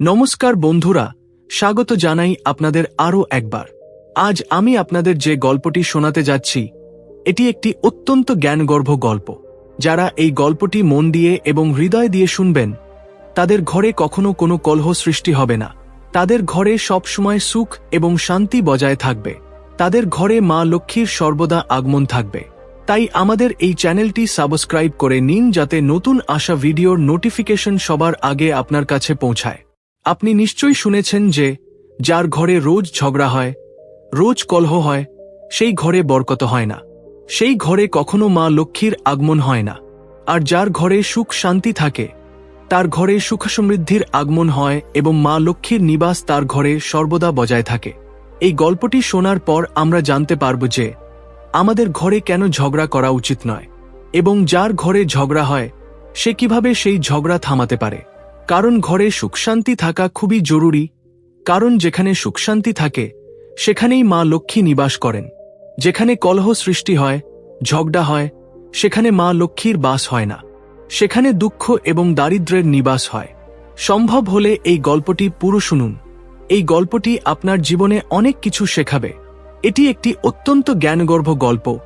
নমস্কার বন্ধুরা, স্বাগত জানাই আপনাদের আরও একবার। আজ আমি আপনাদের যে গল্পটি শোনাতে যাচ্ছি, এটি একটি অত্যন্ত জ্ঞানগর্ভ গল্প। যারা এই গল্পটি মন দিয়ে এবং হৃদয় দিয়ে শুনবেন, তাদের ঘরে কখনো কোনো কলহ সৃষ্টি হবে না। তাদের ঘরে সবসময় সুখ এবং শান্তি বজায় থাকবে। তাদের ঘরে মা লক্ষ্মীর সর্বদা আগমন থাকবে। তাই আমাদের এই চ্যানেলটি সাবস্ক্রাইব করে নিন যাতে নতুন আসা ভিডিওর নোটিফিকেশন সবার আগে আপনার কাছে পৌঁছায়। আপনি নিশ্চয়ই শুনেছেন যে, যার ঘরে রোজ ঝগড়া হয়, রোজ কলহ হয়, সেই ঘরে বরকত হয় না। সেই ঘরে কখনো মা লক্ষ্মীর আগমন হয় না। আর যার ঘরে সুখ শান্তি থাকে, তার ঘরে সুখ সমৃদ্ধির আগমন হয় এবং মা লক্ষ্মীর নিবাস তার ঘরে সর্বদা বজায় থাকে। এই গল্পটি শোনার পর আমরা জানতে পারব যে, আমাদের ঘরে কেন ঝগড়া করা উচিত নয় এবং যার ঘরে ঝগড়া হয়, সে কীভাবে সেই ঝগড়া থামাতে পারে। কারণ ঘরে সুখশান্তি থাকা খুবই জরুরি, কারণ যেখানে সুখশান্তি থাকে, সেখানেই মা লক্ষ্মী নিবাস করেন। যেখানে কলহ সৃষ্টি হয়, ঝগড়া হয়, সেখানে মা লক্ষ্মীর বাস হয় না। সেখানে দুঃখ এবং দারিদ্র্যের নিবাস হয়। সম্ভব হলে এই গল্পটি পুরো শুনুন। এই গল্পটি আপনার জীবনে অনেক কিছু শেখাবে। এটি একটি অত্যন্ত জ্ঞানগর্ভ গল্প।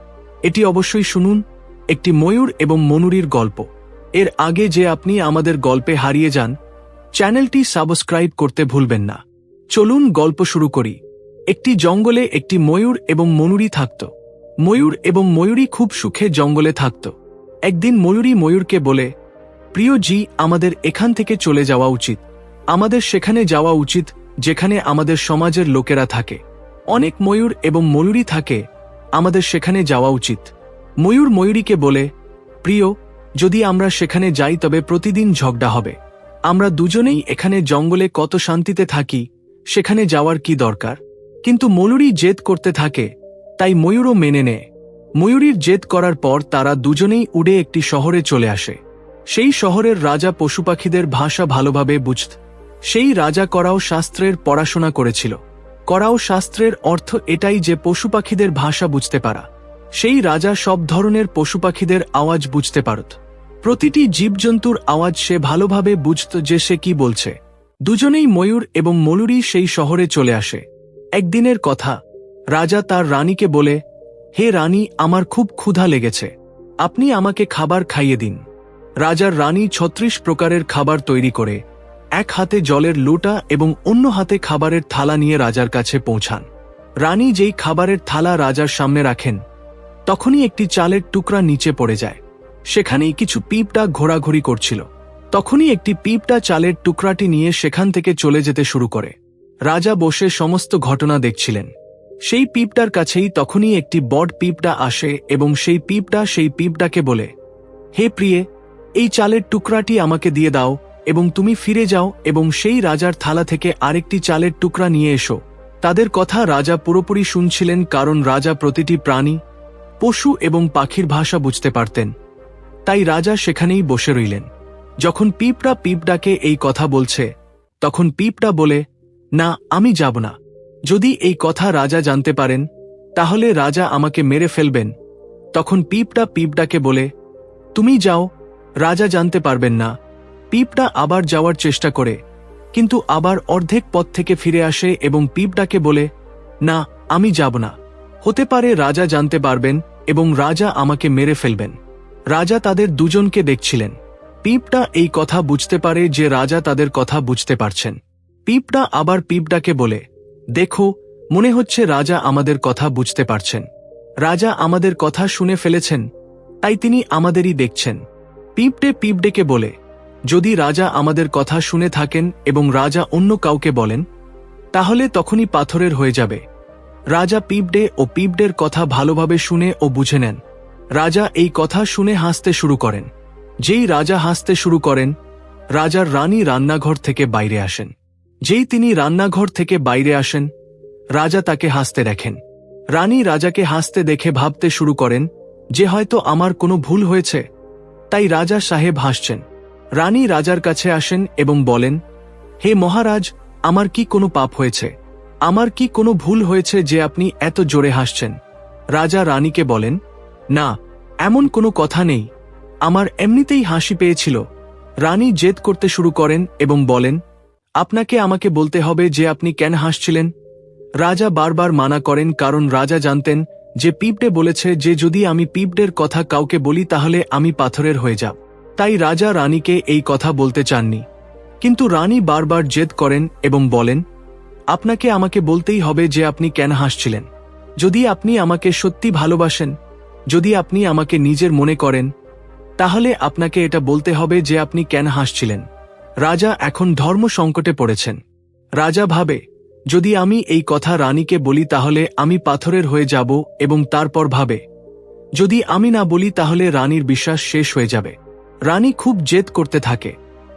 এটি অবশ্যই শুনুন। একটি ময়ূর এবং মনুরীর গল্প। এর আগে যে আপনি আমাদের গল্পে হারিয়ে যান, চ্যানেলটি সাবস্ক্রাইব করতে ভুলবেন না। চলুন গল্প শুরু করি। একটি জঙ্গলে একটি ময়ূর এবং ময়ূরী থাকত। ময়ূর এবং ময়ূরী খুব সুখে জঙ্গলে থাকত। একদিন ময়ূরী ময়ূরকে বলে, প্রিয় জি, আমাদের এখান থেকে চলে যাওয়া উচিত। আমাদের সেখানে যাওয়া উচিত, যেখানে আমাদের সমাজের লোকেরা থাকে। অনেক ময়ূর এবং ময়ূরী থাকে, আমাদের সেখানে যাওয়া উচিত। ময়ূর ময়ূরীকে বলে, প্রিয় যদি আমরা সেখানে যাই তবে প্রতিদিন ঝগড়া হবে। আমরা দুজনেই এখানে জঙ্গলে কত শান্তিতে থাকি, সেখানে যাওয়ার কি দরকার? কিন্তু ময়ূরী জেদ করতে থাকে, তাই ময়ূরও মেনে নেয়। ময়ূরীর জেদ করার পর তারা দুজনেই উড়ে একটি শহরে চলে আসে। সেই শহরের রাজা পশু পাখিদের ভাষা ভালোভাবে বুঝত। সেই রাজা করাও শাস্ত্রের পড়াশোনা করেছিল। করাও শাস্ত্রের অর্থ এটাই যে পশু পাখিদের ভাষা বুঝতে পারা। সেই রাজা সব ধরনের পশু পাখিদের আওয়াজ বুঝতে পারত। প্রতিটি জীবজন্তুর আওয়াজ সে ভালোভাবে বুঝত যে সে কি বলছে। দুজনেই ময়ূর এবং ময়ূরী সেই শহরে চলে আসে। একদিনের কথা, রাজা তার রানীকে বলে, হে রানী, আমার খুব ক্ষুধা লেগেছে। আপনি আমাকে খাবার খাইয়ে দিন। রাজার রানী ছত্রিশ প্রকারের খাবার তৈরি করে, এক হাতে জলের লোটা এবং অন্য হাতে খাবারের থালা নিয়ে রাজার কাছে পৌঁছান। রানী যেই খাবারের থালা রাজার সামনে রাখেন, তখনই একটি চালের টুকরা নিচে পড়ে যায়। সেখানেই কিছু পিঁপটা ঘোরাঘুরি করছিল। তখনই একটি পিঁপটা চালের টুকরাটি নিয়ে সেখান থেকে চলে যেতে শুরু করে। রাজা বসে সমস্ত ঘটনা দেখছিলেন। সেই পিঁপটার কাছেই তখনই একটি বড পিঁপটা আসে এবং সেই পিঁপটা সেই পিঁপটাকে বলে, হে প্রিয়ে, এই চালের টুকরাটি আমাকে দিয়ে দাও এবং তুমি ফিরে যাও এবং সেই রাজার থালা থেকে আরেকটি চালের টুকরা নিয়ে এসো। তাদের কথা রাজা পুরোপুরি শুনছিলেন কারণ রাজা প্রতিটি প্রাণী, পশু এবং পাখির ভাষা বুঝতে পারতেন। তাই রাজা সেখানেই বসে রইলেন। যখন পিঁপড়া পিঁপড়াকে এই কথা বলছে, তখন পিঁপড়া বলে, না, আমি যাব না। যদি এই কথা রাজা জানতে পারেন, তাহলে রাজা আমাকে মেরে ফেলবেন। তখন পিঁপড়া পিঁপড়াকে বলে, তুমি যাও, রাজা জানতে পারবেন না। পিঁপড়া আবার যাওয়ার চেষ্টা করে, কিন্তু আবার অর্ধেক পথ থেকে ফিরে আসে এবং পিঁপড়াকে বলে, না, আমি যাব না। হতে পারে রাজা জানতে পারবেন এবং রাজা আমাকে মেরে ফেলবেন। রাজা তাদের দুজনকে দেখছিলেন। পিঁপড়া এই কথা বুঝতে পারে যে রাজা তাদের কথা বুঝতে পারছেন। পিঁপড়া আবার পিঁপড়াকে বলে, দেখো, মনে হচ্ছে রাজা আমাদের কথা বুঝতে পারছেন। রাজা আমাদের কথা শুনে ফেলেছেন, তাই তিনি আমাদেরই দেখছেন। পিঁপড়ে পিঁপড়েকে বলে, যদি রাজা আমাদের কথা শুনে থাকেন এবং রাজা অন্য কাউকে বলেন, তাহলে তখনই পাথরের হয়ে যাবে। রাজা পিঁপড়ে ও পিঁপড়ের কথা ভালোভাবে শুনে ও বুঝে নেন। রাজা এই কথা শুনে হাসতে শুরু করেন। যেই রাজা হাসতে শুরু করেন, রাজার রানী রান্নাঘর থেকে বাইরে আসেন। যেই তিনি রান্নাঘর থেকে বাইরে আসেন, রাজা তাকে হাসতে দেখেন। রানী রাজাকে হাসতে দেখে ভাবতে শুরু করেন, যে হয়তো আমার কোনো ভুল হয়েছে? তাই রাজা সাহেব হাসছেন। রানী রাজার কাছে আসেন এবং বলেন, হে মহারাজ, আমার কি কোনো পাপ হয়েছে? আমার কি কোনো ভুল হয়েছে যে আপনি এত জোরে হাসছেন? রাজা রানীকে বলেন না, এমন কোনো কথা নেই। আমার এমনিতেই হাসি পেয়েছিল। রানী জেদ করতে শুরু করেন এবং বলেন, আপনাকে আমাকে বলতে হবে যে আপনি কেন হাসছিলেন? রাজা বারবার মানা করেন, কারণ রাজা জানতেন যে পিঁপড়ে বলেছে যে যদি আমি পিঁপড়ের কথা কাউকে বলি তাহলে আমি পাথরের হয়ে যাব। তাই রাজা রানীকে এই কথা বলতে চাননি। কিন্তু রানী বারবার জেদ করেন এবং বলেন, আপনাকে আমাকে বলতেই হবে যে আপনি কেন হাসছিলেন। যদি আপনি আমাকে সত্যি ভালোবাসেন যদি আপনি আমাকে নিজের মনে করেন, তাহলে আপনাকে এটা বলতে হবে যে আপনি কেন হাসছিলেন। রাজা এখন ধর্ম সংকটে পড়েছেন। রাজা ভাবে, যদি আমি এই কথা রানীকে বলি তাহলে আমি পাথরের হয়ে যাব এবং তারপর ভাবে, যদি আমি না বলি তাহলে রানীর বিশ্বাস শেষ হয়ে যাবে। রানী খুব জেদ করতে থাকে।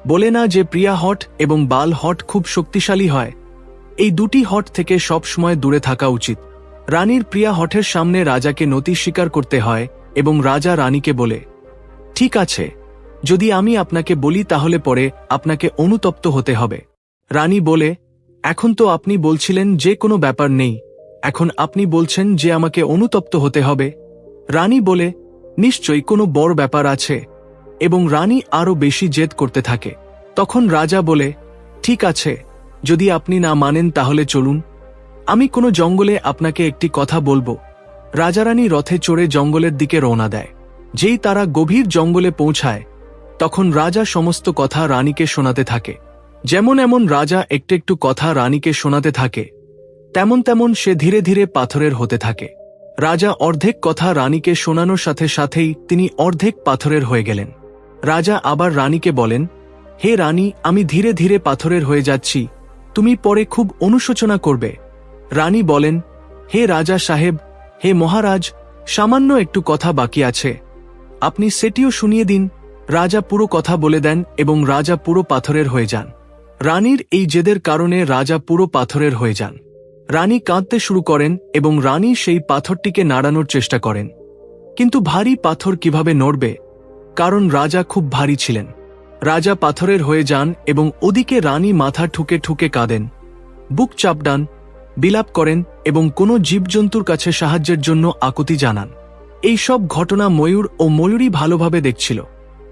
বলে না যে প্রিয়া হট এবং বাল হট খুব শক্তিশালী হয়। এই দুটি হট থেকে সব সময় দূরে থাকা উচিত। রানীর প্রিয়া হঠের সামনে রাজাকে নতি স্বীকার করতে হয় এবং রাজা রানীকে বলে, ঠিক আছে, যদি আমি আপনাকে বলি তাহলে পরে আপনাকে অনুতপ্ত হতে হবে। রানী বলে, এখন তো আপনি বলছিলেন যে কোনো ব্যাপার নেই, এখন আপনি বলছেন যে আমাকে অনুতপ্ত হতে হবে। রানী বলে, নিশ্চয়ই কোনো বড় ব্যাপার আছে। এবং রানী আরও বেশি জেদ করতে থাকে। তখন রাজা বলে, ঠিক আছে, যদি আপনি না মানেন তাহলে চলুন। আমি কোনো জঙ্গলে আপনাকে একটি কথা বলব। রাজারানী রথে চড়ে জঙ্গলের দিকে রওনা দেয়। যেই তারা গভীর জঙ্গলে পৌঁছায়, তখন রাজা সমস্ত কথা রানীকে শোনাতে থাকে। যেমন এমন রাজা একটু একটু কথা রানীকে শোনাতে থাকে, তেমন তেমন সে ধীরে ধীরে পাথরের হতে থাকে। রাজা অর্ধেক কথা রানীকে শোনানোর সাথে সাথেই তিনি অর্ধেক পাথরের হয়ে গেলেন। রাজা আবার রানীকে বলেন, হে রানী, আমি ধীরে ধীরে পাথরের হয়ে যাচ্ছি। তুমি পরে খুব অনুশোচনা করবে। রানী বলেন, হে রাজা সাহেব, হে মহারাজ, সামান্য একটু কথা বাকি আছে। আপনি সেটিও শুনিয়ে দিন, রাজা পুরো কথা বলে দেন এবং রাজা পুরো পাথরের হয়ে যান। রানীর এই জেদের কারণে রাজা পুরো পাথরের হয়ে যান। রানী কাঁদতে শুরু করেন এবং রানী সেই পাথরটিকে নাড়ানোর চেষ্টা করেন। কিন্তু ভারী পাথর কীভাবে নড়বে? কারণ রাজা খুব ভারী ছিলেন। রাজা পাথরের হয়ে যান এবং ওদিকে রানী মাথা ঠুকে ঠুকে কাঁদেন। বুক চাপডান বিলাপ করেন এবং কোনো জীবজন্তুর কাছে সাহায্যের জন্য আকুতি জানান। এই সব ঘটনা ময়ূর ও ময়ূরী ভালোভাবে দেখছিল,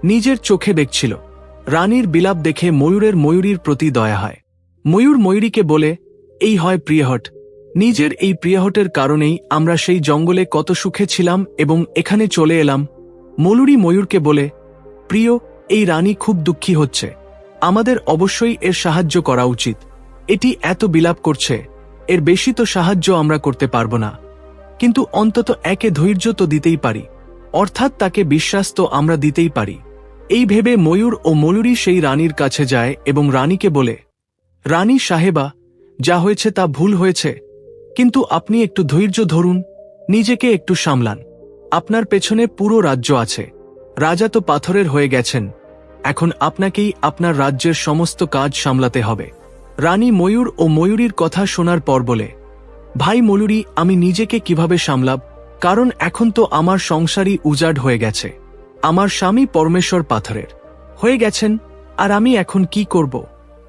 নিজের চোখে দেখছিল। রানীর বিলাপ দেখে ময়ূরের ময়ূরীর প্রতি দয়া হয়। ময়ূর ময়ূরীকে বলে, এই হয় প্রিয়হট। নিজের এই প্রিয়হটের কারণেই আমরা সেই জঙ্গলে কত সুখে ছিলাম এবং এখানে চলে এলাম। মলুরি ময়ূরকে বলে, প্রিয়, এই রানী খুব দুঃখী হচ্ছে। আমাদের অবশ্যই এর সাহায্য করা উচিত। এটি এত বিলাপ করছে এর বেশি তো সাহায্য আমরা করতে পারব না। কিন্তু অন্তত একে ধৈর্য তো দিতেই পারি, অর্থাৎ তাকে বিশ্বাস তো আমরা দিতেই পারি। এই ভেবে ময়ূর ও ময়ূরী সেই রানীর কাছে যায় এবং রানীকে বলে, রানী সাহেবা, যা হয়েছে তা ভুল হয়েছে, কিন্তু আপনি একটু ধৈর্য ধরুন, নিজেকে একটু সামলান। আপনার পেছনে পুরো রাজ্য আছে, রাজা তো পাথরের হয়ে গেছেন, এখন আপনাকেই আপনার রাজ্যের সমস্ত কাজ সামলাতে হবে। রানী ময়ূর ও ময়ূরীর কথা শোনার পর বলে, ভাই ময়ূরী, আমি নিজেকে কীভাবে সামলাব? কারণ এখন তো আমার সংসারই উজাড় হয়ে গেছে। আমার স্বামী পরমেশ্বর পাথরের। হয়ে গেছেন, আর আমি এখন কি করব?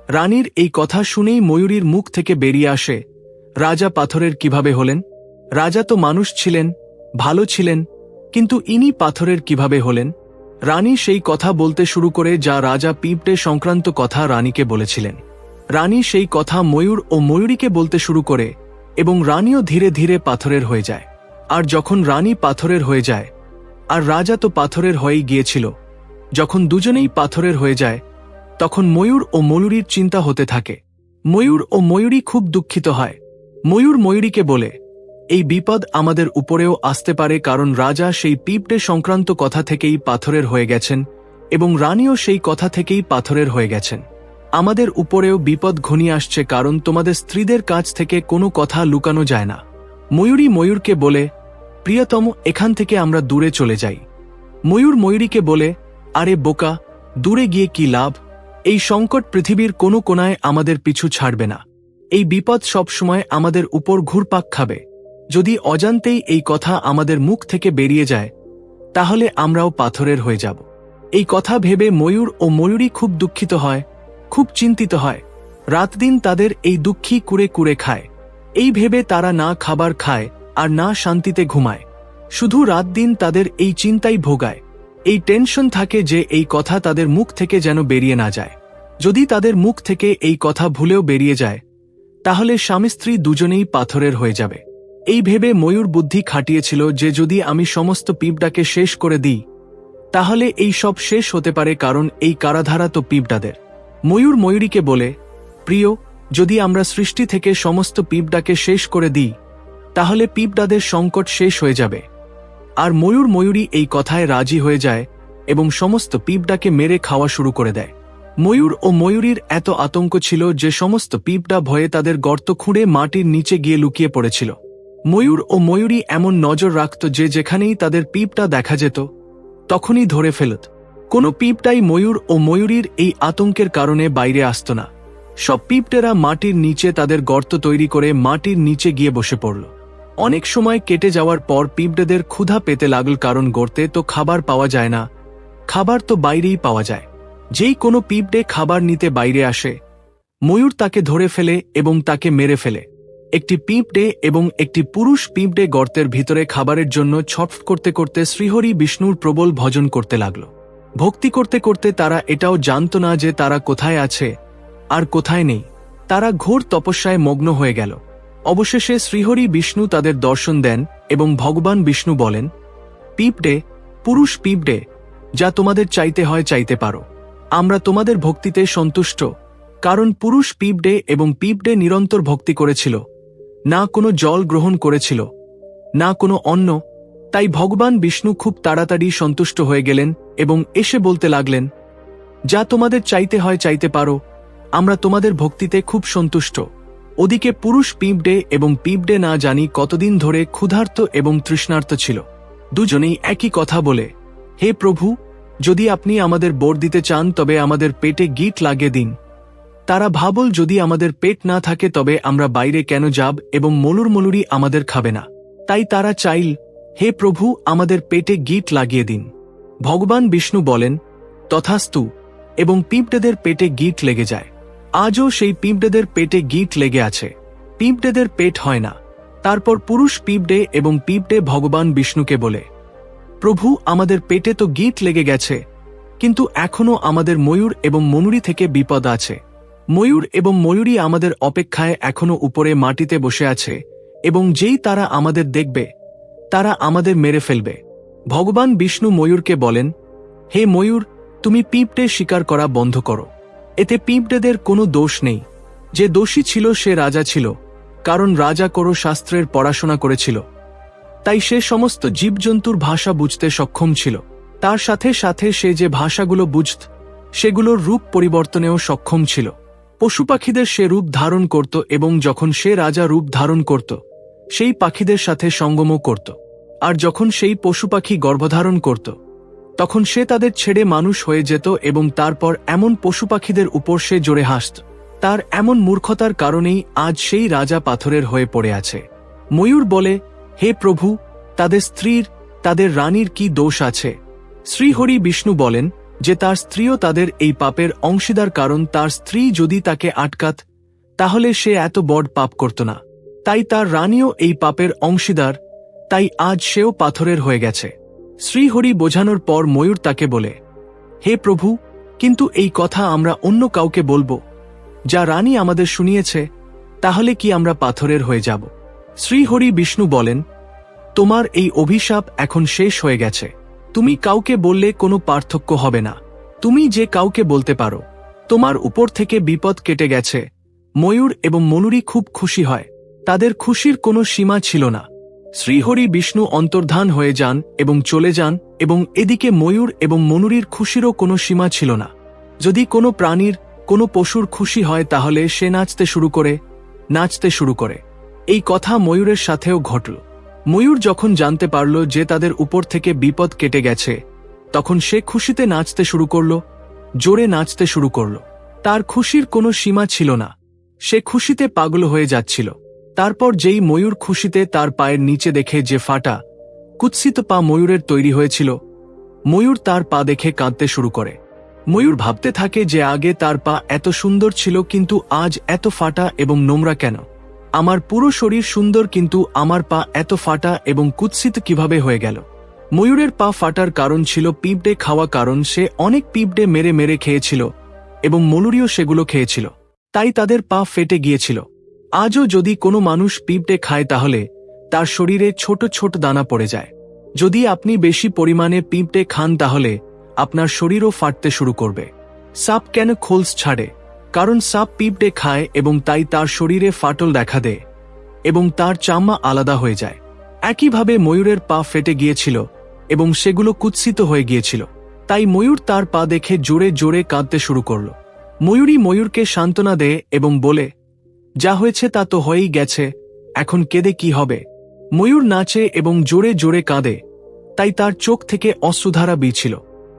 রানীর এই কথা শুনেই ময়ূরীর মুখ থেকে বেরিয়ে আসে, রাজা পাথরের কীভাবে হলেন? রাজা তো মানুষ ছিলেন, ভালো ছিলেন, কিন্তু ইনি পাথরের কীভাবে হলেন? রানী সেই কথা বলতে শুরু করে যা রাজা পিঁপড়ে সংক্রান্ত কথা রানীকে বলেছিলেন। রানী সেই কথা ময়ূর ও ময়ূরীকে বলতে শুরু করে এবং রানীও ধীরে ধীরে পাথরের হয়ে যায়। আর যখন রানী পাথরের হয়ে যায়, আর রাজা তো পাথরের হয়েই গিয়েছিল, যখন দুজনেই পাথরের হয়ে যায়, তখন ময়ূর ও ময়ূরীর চিন্তা হতে থাকে। ময়ূর ও ময়ূরী খুব দুঃখিত হয়। ময়ূর ময়ূরীকে বলে, এই বিপদ আমাদের উপরেও আসতে পারে কারণ রাজা সেই পিঁপড়ে সংক্রান্ত কথা থেকেই পাথরের হয়ে গেছেন এবং রানীও সেই কথা থেকেই পাথরের হয়ে গেছেন। আমাদের উপরেও বিপদ ঘনিয়ে আসছে কারণ তোমাদের স্ত্রীদের কাছ থেকে কোনো কথা লুকানো যায় না। ময়ূরী ময়ূরকে বলে, প্রিয়তম, এখান থেকে আমরা দূরে চলে যাই। ময়ূর ময়ূরীকে বলে, আরে বোকা, দূরে গিয়ে কি লাভ? এই সংকট পৃথিবীর কোনো কোনায় আমাদের পিছু ছাড়বে না। এই বিপদ সবসময় আমাদের উপর ঘুরপাক খাবে। যদি অজান্তেই এই কথা আমাদের মুখ থেকে বেরিয়ে যায়, তাহলে আমরাও পাথরের হয়ে যাব। এই কথা ভেবে ময়ূর ও ময়ূরী খুব দুঃখিত হয়। খুব চিন্তিত হয়। রাত দিন তাদের এই দুঃখী কুড়ে কুড়ে খায়। এই ভেবে তারা না খাবার খায় আর না শান্তিতে ঘুমায়। শুধু রাত দিন তাদের এই চিন্তাই ভোগায়। এই টেনশন থাকে যে এই কথা তাদের মুখ থেকে যেন বেরিয়ে না যায়। যদি তাদের মুখ থেকে এই কথা ভুলেও বেরিয়ে যায়, তাহলে স্বামী স্ত্রী দুজনেই পাথরের হয়ে যাবে। এই ভেবে ময়ূর বুদ্ধি খাটিয়েছিল যে যদি আমি সমস্ত পিপডাকে শেষ করে দিই, তাহলে এই সব শেষ হতে পারে কারণ এই কারাধারা তো পিপডাদের। ময়ূর ময়ূরীকে বলে, প্রিয়, যদি আমরা সৃষ্টি থেকে সমস্ত পিপডাকে শেষ করে দিই, তাহলে পিপডাদের সংকট শেষ হয়ে যাবে। আর ময়ূর ময়ূরী এই কথায় রাজি হয়ে যায় এবং সমস্ত পিপডাকে মেরে খাওয়া শুরু করে দেয়। ময়ূর ও ময়ূরীর এত আতঙ্ক ছিল যে সমস্ত পিপডা ভয়ে তাদের গর্ত খুঁড়ে মাটির নিচে গিয়ে লুকিয়ে পড়েছিল। ময়ূর ও ময়ূরী এমন নজর রাখত যে যেখানেই তাদের পিপটা দেখা যেত, তখনই ধরে ফেলত। কোনো পিপটাই ময়ূর ও ময়ূরীর এই আতঙ্কের কারণে বাইরে আসত না। সব পিপটেরা মাটির নিচে তাদের গর্ত তৈরি করে মাটির নিচে গিয়ে বসে পড়ল। অনেক সময় কেটে যাওয়ার পর পিঁপড়েদের ক্ষুধা পেতে লাগল কারণ গর্তে তো খাবার পাওয়া যায় না। খাবার তো বাইরেই পাওয়া যায়। যেই কোনো পিঁপড়ে খাবার নিতে বাইরে আসে, ময়ূর তাকে ধরে ফেলে এবং তাকে মেরে ফেলে। একটি পিঁপড়ে এবং একটি পুরুষ পিঁপড়ে গর্তের ভিতরে খাবারের জন্য ছটফ করতে করতে শ্রীহরি বিষ্ণুর প্রবল ভজন করতে লাগল। ভক্তি করতে করতে তারা এটাও জানত না যে তারা কোথায় আছে আর কোথায় নেই। তারা ঘোর তপস্যায় মগ্ন হয়ে গেল। অবশেষে শ্রীহরি বিষ্ণু তাদের দর্শন দেন এবং ভগবান বিষ্ণু বলেন, পিপডে, পুরুষ পিপডে, যা তোমাদের চাইতে হয় চাইতে পারো। আমরা তোমাদের ভক্তিতে সন্তুষ্ট, কারণ পুরুষ পিপডে এবং পিপডে নিরন্তর ভক্তি করেছিল, না কোনো জল গ্রহণ করেছিল, না কোনো অন্ন তাই ভগবান বিষ্ণু খুব তাড়াতাড়ি সন্তুষ্ট হয়ে গেলেন এবং এসে বলতে লাগলেন, যা তোমাদের চাইতে হয় চাইতে পারো, আমরা তোমাদের ভক্তিতে খুব সন্তুষ্ট। ওদিকে পুরুষ পিঁপডে এবং পিঁপডে না জানি কতদিন ধরে ক্ষুধার্ত এবং তৃষ্ণার্ত ছিল। দুজনেই একই কথা বলে, হে প্রভু, যদি আপনি আমাদের বোর দিতে চান তবে আমাদের পেটে গিট লাগে দিন। তারা ভাবল যদি আমাদের পেট না থাকে তবে আমরা বাইরে কেন যাব এবং মলুর মলুরি আমাদের খাবে না। তাই তারা চাইল হে প্রভু, আমাদের পেটে গিট লাগিয়ে দিন। ভগবান বিষ্ণু বলেন, তথাস্তু, এবং পিঁপড়েদের পেটে গিট লেগে যায়। আজও সেই পিঁপড়েদের পেটে গিট লেগে আছে। পিঁপড়েদের পেট হয় না। তারপর পুরুষ পিঁপড়ে এবং পিঁপড়ে ভগবান বিষ্ণুকে বলে, প্রভু, আমাদের পেটে তো গিট লেগে গেছে, কিন্তু এখনও আমাদের ময়ূর এবং মনুরি থেকে বিপদ আছে। ময়ূর এবং ময়ূরী আমাদের অপেক্ষায় এখনও উপরে মাটিতে বসে আছে, এবং যেই তারা আমাদের দেখবে তারা আমাদের মেরে ফেলবে। ভগবান বিষ্ণু ময়ূরকে বলেন, হে ময়ূর, তুমি পিঁপড়ে শিকার করা বন্ধ করো। এতে পিঁপড়েদের কোনো দোষ নেই। যে দোষী ছিল সে রাজা ছিল, কারণ রাজা করো শাস্ত্রের পড়াশোনা করেছিল। তাই সে সমস্ত জীবজন্তুর ভাষা বুঝতে সক্ষম ছিল। তার সাথে সাথে সে যে ভাষাগুলো বুঝত, সেগুলোর রূপ পরিবর্তনেও সক্ষম ছিল। পশু পাখিদের সে রূপ ধারণ করত এবং যখন সে রাজা রূপ ধারণ করত, সেই পাখিদের সাথে সঙ্গমও করত। আর যখন সেই পশু পাখি গর্ভধারণ করত, তখন সে তাদের ছেড়ে মানুষ হয়ে যেত এবং তারপর এমন পশু পাখিদের উপর সে জোরে হাসত। তার এমন মূর্খতার কারণেই আজ সেই রাজা পাথরের হয়ে পড়ে আছে। ময়ূর বলে, হে প্রভু, তাদের স্ত্রীর, তাদের রানীর কি দোষ আছে? শ্রীহরি বিষ্ণু বলেন যে তার স্ত্রীও তাদের এই পাপের অংশীদার কারণ তার স্ত্রী যদি তাকে আটকাত, তাহলে সে এত বড় পাপ করত না। তাই তার রানীও এই পাপের অংশীদার তাই আজ সেও পাথরের হয়ে গেছে। শ্রীহরি বোঝানোর পর ময়ূর তাকে বলে, হে প্রভু, কিন্তু এই কথা আমরা অন্য কাউকে বলব। যা রানী আমাদের শুনিয়েছে, তাহলে কি আমরা পাথরের হয়ে যাব? শ্রীহরি বিষ্ণু বলেন, তোমার এই অভিশাপ এখন শেষ হয়ে গেছে। তুমি কাউকে বললে কোনো পার্থক্য হবে না। তুমি যে কাউকে বলতে পারো, তোমার উপর থেকে বিপদ কেটে গেছে। ময়ূর এবং মনুরি খুব খুশি হয়। তাদের খুশির কোনো সীমা ছিল না। শ্রীহরি বিষ্ণু অন্তর্ধান হয়ে যান এবং চলে যান এবং এদিকে ময়ূর এবং মনুরীর খুশিরও কোনো সীমা ছিল না। যদি কোনো প্রাণীর, কোনো পশুর খুশি হয় তাহলে সে নাচতে শুরু করে, নাচতে শুরু করে। এই কথা ময়ূরের সাথেও ঘটল। ময়ূর যখন জানতে পারল যে তাদের উপর থেকে বিপদ কেটে গেছে, তখন সে খুশিতে নাচতে শুরু করল, জোরে নাচতে শুরু করল। তার খুশির কোনো সীমা ছিল না। সে খুশিতে পাগল হয়ে যাচ্ছিল। তারপর যেই ময়ূর খুশিতে তার পায়ের নিচে দেখে যে ফাটা, কুৎসিত পা ময়ূরের তৈরি হয়েছিল, ময়ূর তার পা দেখে কাঁদতে শুরু করে। ময়ূর ভাবতে থাকে যে আগে তার পা এত সুন্দর ছিল কিন্তু আজ এত ফাটা এবং নোংরা কেন? আমার পুরো শরীর সুন্দর কিন্তু আমার পা এত ফাটা এবং কুৎসিত কীভাবে হয়ে গেল? ময়ূরের পা ফাটার কারণ ছিল পিঁপড়ে খাওয়া কারণ সে অনেক পিঁপড়ে মেরে মেরে খেয়েছিল এবং মলুরিও সেগুলো খেয়েছিল। তাই তাদের পা ফেটে গিয়েছিল। আজও যদি কোনো মানুষ পিঁপড়ে খায় তাহলে তার শরীরে ছোট ছোট দানা পড়ে যায়। যদি আপনি বেশি পরিমাণে পিঁপড়ে খান তাহলে আপনার শরীরও ফাটতে শুরু করবে। সাপ কেন খোলস ছাড়ে? কারণ সাপ পিঁপড়ে খায় এবং তাই তার শরীরে ফাটল দেখা দেয় এবং তার চামড়া আলাদা হয়ে যায়। একইভাবে ময়ূরের পা ফেটে গিয়েছিল এবং সেগুলো কুৎসিত হয়ে গিয়েছিল। তাই ময়ূর তার পা দেখে জোরে জোরে কাঁদতে শুরু করল। ময়ূরী ময়ূরকে সান্ত্বনা দেয় এবং বলে যা হয়েছে তা তো হয়েই গেছে, এখন কেঁদে কি হবে? ময়ূর নাচে এবং জোরে জোরে কাঁদে, তাই তার চোখ থেকে অশ্রুধারা বিছিল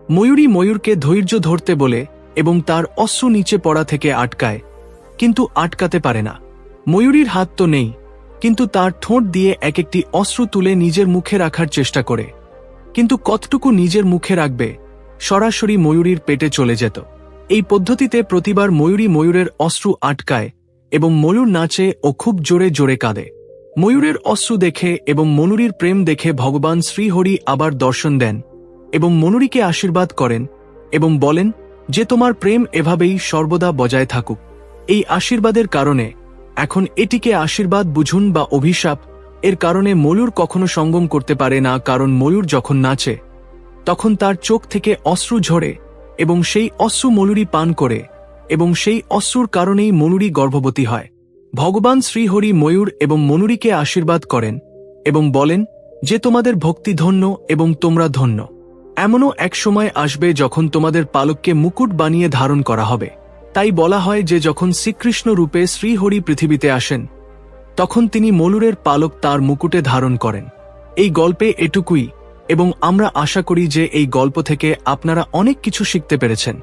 ময়ূরী ময়ূরকে ধৈর্য ধরতে বলে এবং তার অশ্রু নিচে পড়া থেকে আটকায়, কিন্তু আটকাতে পারে না। ময়ূরীর হাত তো নেই, কিন্তু তার ঠোঁট দিয়ে এক একটি অস্ত্র তুলে নিজের মুখে রাখার চেষ্টা করে। কিন্তু কতটুকু নিজের মুখে রাখবে, সরাসরি ময়ূরীর পেটে চলে যেত। এই পদ্ধতিতে প্রতিবার ময়ূরী ময়ূরের অস্ত্র আটকায় এবং ময়ূর নাচে ও খুব জোরে জোরে কাঁদে। ময়ূরের অশ্রু দেখে এবং মনুরীর প্রেম দেখে ভগবান শ্রীহরি আবার দর্শন দেন এবং মনুরীকে আশীর্বাদ করেন এবং বলেন যে তোমার প্রেম এভাবেই সর্বদা বজায় থাকুক। এই আশীর্বাদের কারণে এখন এটিকে আশীর্বাদ বুঝুন বা অভিশাপ এর কারণে ময়ূর কখনো সঙ্গম করতে পারে না, কারণ ময়ূর যখন নাচে, তখন তার চোখ থেকে অশ্রু ঝরে এবং সেই অশ্রু ময়ূরী পান করে। এবং সেই অশ্রুর কারণেই মনুরী গর্ভবতী হয়। ভগবান শ্রীহরি ময়ূর এবং মনুরীকে আশীর্বাদ করেন এবং বলেন যে তোমাদের ভক্তি ধন্য এবং তোমরা ধন্য। এমনও এক সময় আসবে যখন তোমাদের পালককে মুকুট বানিয়ে ধারণ করা হবে। তাই বলা হয় যে যখন শ্রীকৃষ্ণ রূপে শ্রীহরি পৃথিবীতে আসেন, তখন তিনি মলুরের পালক তার মুকুটে ধারণ করেন। এই গল্পে এটুকুই এবং আমরা আশা করি যে এই গল্প থেকে আপনারা অনেক কিছু শিখতে পেরেছেন।